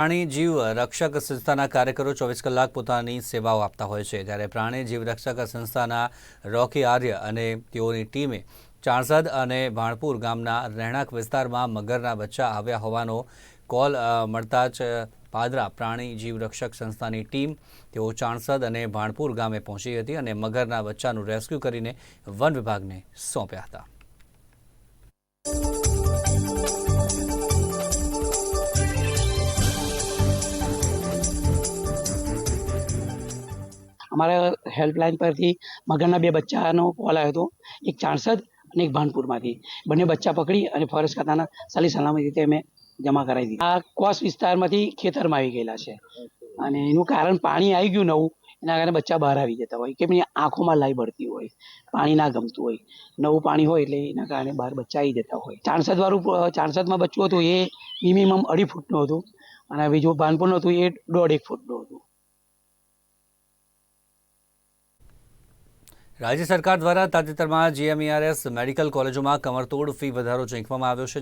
પ્રાણી જીવ રક્ષક સંસ્થાના કાર્યકરો ચોવીસ કલાક પોતાની સેવાઓ આપતા હોય છે. ત્યારે પ્રાણી જીવ રક્ષક સંસ્થાના રોકી આર્ય અને તેઓની ટીમે ચાણસદ અને ભાણપુર ગામના રહેણાંક વિસ્તારમાં મગરના બચ્ચા આવ્યા હોવાનો કોલ મળતા જ પાદરા પ્રાણી જીવ રક્ષક સંસ્થાની ટીમ તેઓ ચાણસદ અને ભાણપુર ગામે પહોંચી હતી અને મગરના બચ્ચાનું રેસ્ક્યુ કરીને વન વિભાગને સોંપ્યા હતા. અમારા હેલ્પલાઇન પરથી મગરના બે બચ્ચાનો કોલ આવ્યો હતો. એક ચાણસદ અને એક ભાનપુરમાંથી. બંને બચ્ચા પકડી અને ફોરેસ્ટ ખાતાના સાલી સલામતી રીતે અમે જમા કરાવી દીધી. આ કોસ વિસ્તારમાંથી ખેતરમાં આવી ગયેલા છે. અને એનું કારણ પાણી આવી ગયું નવું, એના કારણે બચ્ચા બહાર આવી જતા હોય. કે એમની આંખોમાં લાઈ બળતી હોય, પાણી ના ગમતું હોય. નવું પાણી હોય એટલે એના કારણે બહાર બચ્ચા આવી જતા હોય. ચાણસદ વાળું ચાણસદમાં બચ્ચું હતું એ મિનિમમ અઢી ફૂટનું હતું. અને બીજું ભાનપુરનું હતું એ દોઢ એક ફૂટનું હતું. રાજ્ય સરકાર દ્વારા તાજેતરમાં જીએમઈઆરએસ મેડિકલ કોલેજોમાં કમરતોડ ફી વધારો ઝીંકવામાં આવ્યો છે.